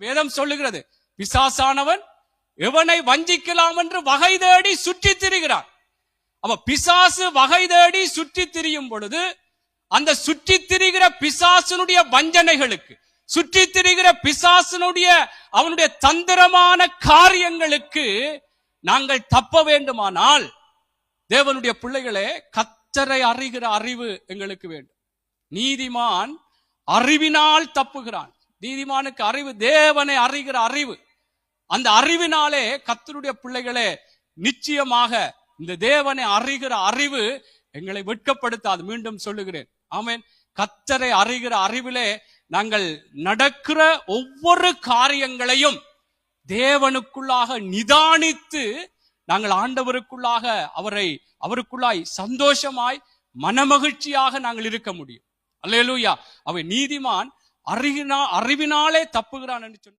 வேதம் சொல்லுகிறது பிசாசானவன் எவனை வஞ்சிக்கலாம் என்று வகை தேடி சுற்றி திரிகிறான். அப்ப பிசாசு வகை தேடி சுற்றி திரியும் பொழுது அந்த சுற்றி திரிகிற பிசாசனுடைய வஞ்சனைகளுக்கு சுற்றி திரிகிற பிசாசனுடைய அவனுடைய தந்திரமான காரியங்களுக்கு நாங்கள் தப்ப வேண்டுமானால் தேவனுடைய பிள்ளைகளே கத்தரை அறிகிற அறிவு எங்களுக்கு வேண்டும். நீதிமான் அறிவினால் தப்புகிறான். நீதிமானுக்கு அறிவு தேவனை அறிகிற அறிவு. அந்த அறிவினாலே கத்தருடைய பிள்ளைகளே நிச்சயமாக இந்த தேவனை அறிகிற அறிவு எங்களை வெட்கப்படுத்தாது. மீண்டும் சொல்லுகிறேன். ஆமேன். கத்தரை அறிகிற அறிவிலே நாங்கள் நடக்கிற ஒவ்வொரு காரியங்களையும் தேவனுக்குள்ளாக நிதானித்து நாங்கள் ஆண்டவருக்குள்ளாக அவரை அவருக்குள்ளாய் சந்தோஷமாய் மனமகிழ்ச்சியாக நாங்கள் இருக்க முடியும். அல்லேலூயா. அவை நீதிமான் அறிவினா அறிவினாலே தப்புகிறான் என்று சொன்ன